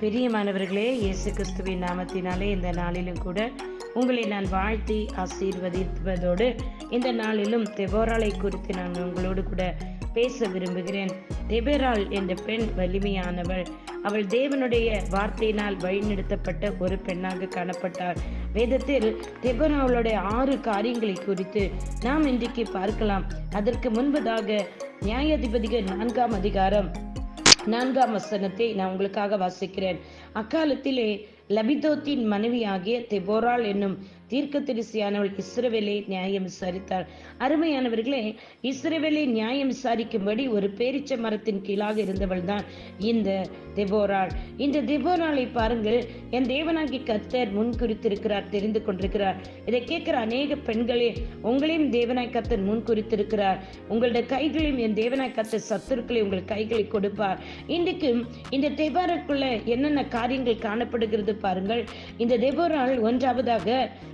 பெரியமானவர்களே இயேசு கிறிஸ்துவின் நாமத்தினாலே இந்த நாளிலும் கூட உங்களை நான் வாழ்த்தி ஆசீர்வதிப்பதோடு இந்த நாளிலும் தெபோராலை குறித்து நான் உங்களோடு கூட பேச விரும்புகிறேன். தெபெரால் என்ற பெண் வலிமையானவள். அவள் தேவனுடைய வார்த்தையினால் வழிநடத்தப்பட்ட ஒரு பெண்ணாக காணப்பட்டார் வேதத்தில் தெபராவளுடைய ஆறு காரியங்களை குறித்து நாம் இன்றைக்கு பார்க்கலாம். அதற்கு முன்பதாக நியாயாதிபதிகள் நான்காம் அதிகாரம் நான்காம் வசனத்தை நான் உங்களுக்காக வாசிக்கிறேன். அக்காலத்திலே லபிதோத்தின் மனைவியாகிய தெபோரால் என்னும் தீர்க்கதரிசியானவள் இஸ்ரவேலை நியாயம் விசாரித்தார் அருமையானவர்களே இஸ்ரவேலை நியாயம் விசாரிக்கும்படி ஒரு பேரிச்ச மரத்தின் கீழாக இருந்தவள் தான் இந்த தெபோராள். இந்த தெபோராளை பாருங்கள் என் தேவனாகி கத்தர் முன் குறித்திருக்கிறார் தெரிந்து கொண்டிருக்கிறார். இதை கேட்கிற அநேக பெண்களே உங்களையும் தேவனாய் கத்தர் முன் குறித்திருக்கிறார். உங்களுடைய கைகளையும் என் தேவனாய் கத்தர் சத்துருக்களை உங்கள் கைகளை கொடுப்பார். இன்றைக்கும் இந்த தெபோராக்குள்ள என்னென்ன காரியங்கள் காணப்படுகிறது பாருங்கள். இந்த தெபோராள் ஒன்றாவதாக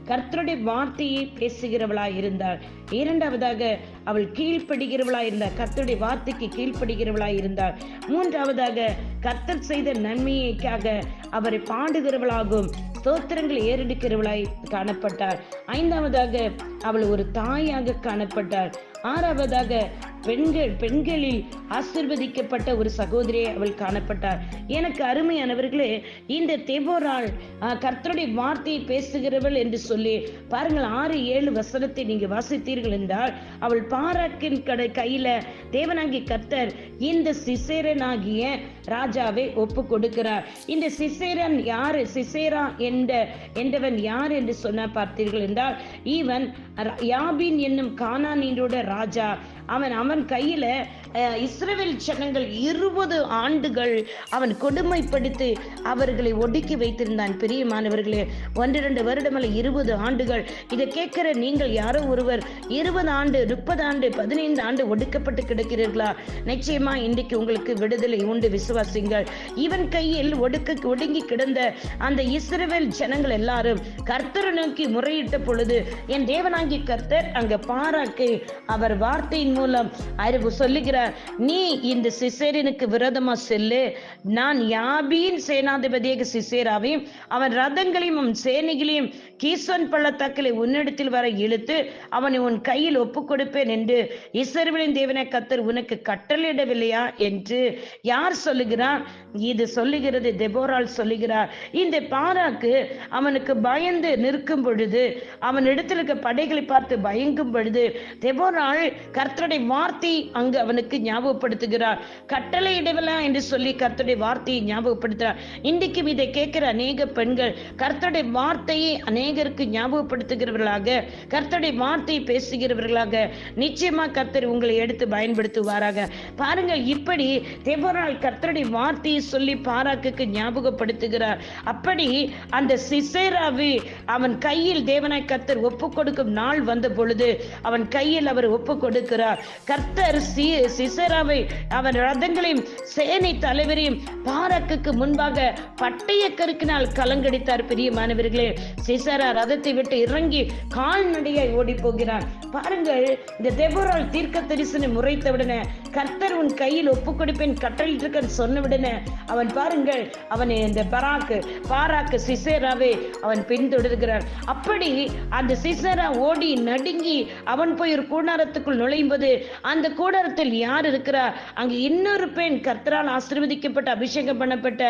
கர்த்தருடைய வார்த்தையை பேசுகிறவளாய் இருந்தாள். இரண்டாவதாக அவள் கீழ்ப்படுகிறவளாய் இருந்தாள். கர்த்தருடைய வார்த்தைக்கு கீழ்ப்படுகிறவளாய் இருந்தாள். மூன்றாவதாக கர்த்தர் செய்த நன்மையைக்காக அவரை பாடுகிறவளாகவும் ஸ்தோத்திரங்களை ஏறெடுக்கிறவளாய் காணப்பட்டார் ஐந்தாவதாக அவள் ஒரு தாயாக காணப்பட்டார் ஆறாவதாக பெண்கள் பெண்களில் ஆசிர்வதிக்கப்பட்ட ஒரு சகோதரியை அவள் காணப்பட்டார். எனக்கு அருமையானவர்களே இந்த தெபோராள் கர்த்தருடைய வார்த்தையை பேசுகிறவள் என்று சொல்லி பாருங்கள் ஆறு ஏழு வசனத்தை நீங்க வாசித்தீர்கள் என்றால் அவள் பாராக்கின் கடை கையில தேவனாகி கர்த்தர் இந்த சிசேரனாகிய ராஜாவை ஒப்பு கொடுக்கிறார் இந்த சிசேரன் யாரு? சிசேரா என்ற என்றவன் யார் என்று சொன்ன பார்த்தீர்கள் என்றால் ஈவன் யாபின் என்னும் கானானியோட ராஜா. அவன் அவன் கையில் அஹ், ஜனங்கள் இருபது ஆண்டுகள் அவன் கொடுமைப்படுத்தி அவர்களை ஒடுக்கி வைத்திருந்தான். பிரியமானவர்களே ஒன்று வருடமல்ல இருபது ஆண்டுகள். இதை கேட்கிற நீங்கள் யாரோ ஒருவர் இருபது ஆண்டு முப்பது ஆண்டு பதினைந்து ஆண்டு ஒடுக்கப்பட்டு கிடக்கிறீர்களா? நிச்சயமா இன்றைக்கு உங்களுக்கு விடுதலை உண்டு விசுவாசிங்கள். இவன் கையில் ஒடுக்க ஒடுங்கி கிடந்த அந்த இஸ்ரவேல் ஜனங்கள் எல்லாரும் கர்த்தரை நோக்கி முறையிட்ட பொழுது என் தேவனாங்கி கர்த்தர் அங்க பாராக்கு அவர் வார்த்தையின் மூலம் அறிவு சொல்லுகிறார். சொல்லுகிறார் நீ இந்த சிசேரனுக்கு விரோதமா செல்லு. நான் யாபியின் சேனாதிபதியாக சிசேராவையும் அவன் ரதங்களையும் அவன் சேனைகளையும் கீசன் பள்ளத்தாக்களை உன்னிடத்தில் வர இழுத்து அவனை உன் கையில் ஒப்பு கொடுப்பேன் என்று இஸ்ரவேலின் தேவனை கத்தர் உனக்கு கட்டளையிடவில்லையா? என்று யார் சொல்லுகிறார் இது சொல்லுகிறது தெபோரால் சொல்லுகிறார். இந்த பாராக்கு அவனுக்கு பயந்து நிற்கும் பொழுது அவன் இடத்தில் இருக்க படைகளை பார்த்து பயங்கும் பொழுது தெபோரால் கர்த்தருடைய வார்த்தை அங்கு அவனுக்கு ஞாபகப்படுத்துகிறார். கட்டளை இடவில்லா என்று சொல்லி கர்த்தருடைய வார்த்தையை ஞாபகப்படுத்துகிறார். இன்றைக்கும் இதை கேட்கிற அநேக பெண்கள் கர்த்தருடைய வார்த்தையை அநேகருக்கு ஞாபகப்படுத்துகிறவர்களாக கர்த்தருடைய வார்த்தையை பேசுகிறவர்களாக நிச்சயமா கர்த்தர் உங்களை எடுத்து பயன்படுத்துவாராக. பாருங்க இப்படி தெபோராள் கர்த்தருடைய வார்த்தையை சொல்லி பாராக்குக்கு ஞாபகப்படுத்துகிறார். அப்படி அந்த சிசேராவை அவன் கையில் தேவனாய் கர்த்தர் ஒப்பு கொடுக்கும் நாள் வந்த பொழுது அவன் கையில் அவர் ஒப்பு கொடுக்கிறார் கர்த்தர் சிசேராவை அவன் ரதங்களையும் சேனை தலைவரையும் பாராக்குக்கு முன்பாக பட்டய கருக்கினால் கலங்கடித்தார். பிரியமானவர்களே சிசேரா ரதத்தை விட்டு இறங்கி கால்நடையாய் ஓடி போகிறான் பாருங்கள் இந்த தெபோரால் தீர்க்க தரிசனம் முறைத்தவுடனே கர்த்தர் உன் கையில் ஒப்பு கொடுப்பேன் கட்டளிட்டிருக்கன்னு சொன்னவுடனே அவன் பாருங்கள் அவன் இந்த பராக்கு பாராக்கு சிசேராவை அவன் பின்தொடர்கிறார் அப்படி அந்த சிசேரா ஓடி நடுங்கி அவன் போய் ஒரு கூடாரத்துக்குள் நுழையும் போது அந்த கூடாரத்தில் யார் இருக்கிறார் அங்கு இன்னொரு பெண் கர்த்தரால் ஆசிர்வதிக்கப்பட்ட அபிஷேகம் பண்ணப்பட்ட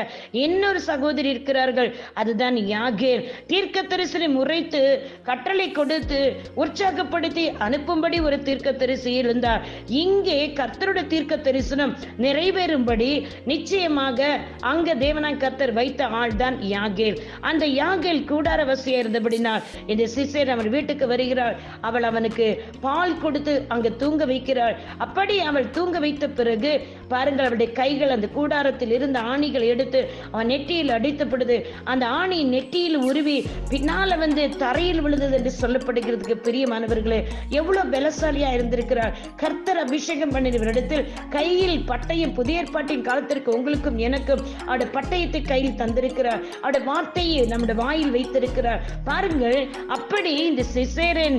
இன்னொரு சகோதரி இருக்கிறார்கள். அதுதான் யாகேல். தீர்க்க தரிசனம் முறைத்து கட்டளை கொடுத்து உற்சாகப்படுத்தி அனுப்பும்படி ஒரு தீர்க்க தரிசி இருந்தார். இங்கே கர்த்தருடைய தீர்க்க தரிசனம் நிறைவேறும்படி நிச்சயமாக அங்க தேவனாய் கர்த்தர் வைத்த ஆள் தான் யாகேல். அந்த யாகேல் கூடாரவசியா இருந்தபடினால் இந்த சிசேர் அவன் வீட்டுக்கு வருகிறாள். அவள் அவனுக்கு பால் கொடுத்து அங்க தூங்க வைக்கிறாள். அப்படி அவள் தூங்க வைத்த பிறகு பாருங்கள் அவளுடைய கைகள் அந்த கூடாரத்தில் இருந்த ஆணிகள் எடுத்து அவன் நெற்றியில் அடித்தப்படுது அந்த ஆணி நெற்றியில் உருவி பின்னால வந்து தரையில் விழுந்தது என்று சொல்லப்படுகிறதுக்கு பிரியமானவர்களே எவ்வளவு பலசாலியா இருந்திருக்கிறார். கர்த்தர் அபிஷேகம் பண்ணினவரிடத்தில் கையில் பட்டயம் புதிய ஏற்பாட்டின் காலத்திற்கு உங்களுக்கும் எனக்கும் அவருடைய பட்டயத்தை கையில் தந்திருக்கிறார். அவருடைய வார்த்தையை நம்முடைய வாயில் வைத்திருக்கிறார். பாருங்கள் அப்படி இந்த சிசேரன்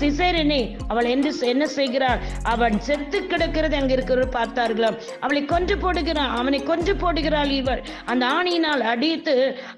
சிசேரனை அவள் என்று என்ன செய்கிறார்? அவன் செத்து கிடக்கிறது அங்க இருக்கிறவர் பார்த்தார்களாம் அவளை கொன்று போடுகிறான் அவனை கொன்று போடுகிறாள் இவர். அந்த ஆணியினால் அடித்து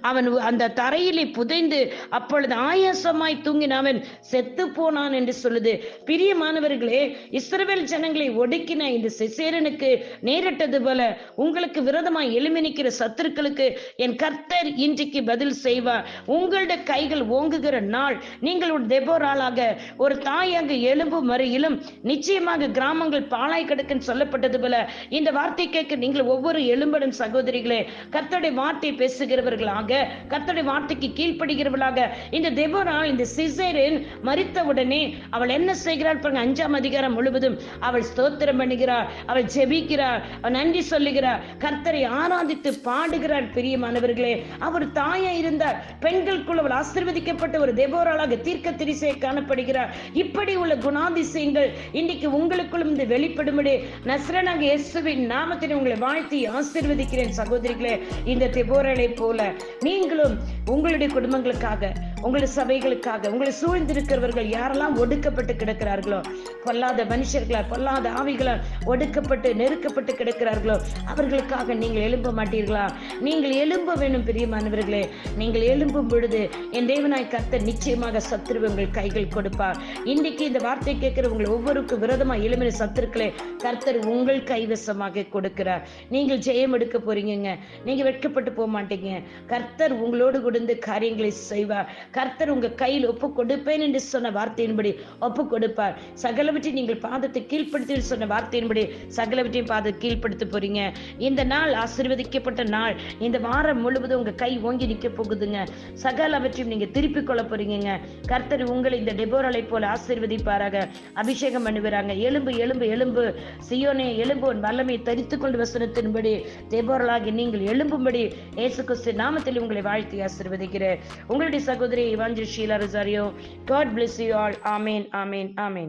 அவன் அந்த தரையிலே புதைந்து அப்பொழுது ஆயாசமாய் தூங்கின அவன் செத்து போனான் என்று சொல்லுது. பிரியமானவர்களே இஸ்ரவேல் ஜனங்களை ஒடுக்கின இந்த சிசேரனுக்கு நேரிட்டது போல உங்களுக்கு விரதமாய் எழுமினிக்கிற சத்துருக்களுக்கு என் கர்த்தர் இன்றைக்கு பதில் செய்வார். உங்களுடைய கைகள் ஓங்குகிற நாள் நீங்கள் ஒரு தெபோராளாக ஒரு தாயாக எலும்பும் வரையிலும் நிச்சயமாக கிராமங்கள் பாழாய் கிடக்குன்னு சொல்லப்பட்டது போல இந்த வார்த்தை கேட்க நீங்கள் ஒவ்வொரு எலும்படும் சகோதரிகளே கர்த்தருடைய வார்த்தை பேசுகிறவர்களாக கர்த்தருடைய வார்த்தைக்கு கீழ்ப்படுகிறவர்களாக இந்த தெபோரா இந்த சிசேரின் மறித்த உடனே அவள் என்ன செய்கிறாள் பாருங்க அஞ்சாம் அதிகாரம் முழுவதும் அவள் ஸ்தோத்திரம் பண்ணுகிறாள் அவள் ஜெபிக்கிறாள் நன்றி சொல்லுகிறாள் கர்த்தரை ஆராதித்து பாடுகிறாள் பிரியமானவர்களே அவர் தாயா இருந்தார் பெண்களுக்குள் அவள் ஆசிர்வதிக்கப்பட்ட ஒரு தெபோராளாக தீர்க்க திரிசை காணப்படுகிறார் இப்படி உள்ள குணாதிசயங்கள் இன்னைக்கு உங்களுக்குள்ளும் இந்த வெளிப்படும் வெளிப்படும்படி நஸ்ரனாக இயேசுவின் நாமத்தில் உங்களை வாழ்த்தி ஆசிர்வதிக்கிறேன் சகோதரிகளே இந்த திபோரலை போல நீங்களும் உங்களுடைய குடும்பங்களுக்காக உங்களுடைய சபைகளுக்காக உங்களை சூழ்ந்திருக்கிறவர்கள் யாரெல்லாம் ஒடுக்கப்பட்டு கிடக்கிறார்களோ பொல்லாத மனுஷர்களால் பொல்லாத ஆவிகளால் ஒடுக்கப்பட்டு நெருக்கப்பட்டு கிடக்கிறார்களோ அவர்களுக்காக நீங்கள் எழும்ப மாட்டீர்களா? நீங்கள் எழும்ப வேணும் பிரியமானவர்களே. நீங்கள் எழும்பும் பொழுது என் தேவனாய் கர்த்தர் நிச்சயமாக சத்துருவை உங்கள் கைகள் கொடுப்பார். இன்றைக்கு இந்த வார்த்தை கேட்கிற உங்கள் ஒவ்வொருக்கும் விரோதமாக எழுமின சத்துருக்களை கர்த்தர் உங்கள் கைவசமாக கொடுக்கிறார். நீங்கள் ஜெயம் எடுக்க போறீங்க நீங்க வெட்கப்பட்டு போக மாட்டீங்க. கர்த்தர் உங்களோடு கொடுந்து காரியங்களை செய்வார். கர்த்தர் உங்க கையில் ஒப்பு கொடுப்பேன் என்று சொன்ன வார்த்தையின்படி ஒப்பு கொடுப்பார் சகலவற்றை நீங்கள் பாதத்தை கீழ்ப்படுத்தி சொன்ன வார்த்தையின்படி சகலவற்றையும் பாதத்தை கீழ்ப்படுத்த போறீங்க. இந்த நாள் ஆசீர்வதிக்கப்பட்ட நாள். இந்த வாரம் முழுவதும் உங்க கை ஓங்கி நிக்க போகுதுங்க. சகலவற்றையும் நீங்க திருப்பி கொள்ள போறீங்க கர்த்தர் உங்களை இந்த டெபோரலை போல ஆசீர்வதிப்பாராக. அபிஷேகம் பண்ணுவாராங்க. எலும்பு எலும்பு எலும்பு சியோனே எலும்பு உன் வல்லமையை தரித்து கொண்டு வசனத்தின்படி டெபோரலாகி நீங்கள் எழும்பும்படி இயேசு கிறிஸ்து நாமத்தில் உங்களை வாழ்த்தி ஆசீர்வதிக்கிறேன். உங்களுடைய சகோதரி Padre Evangelista Rosario. God bless you all. Amen, Amen, Amen.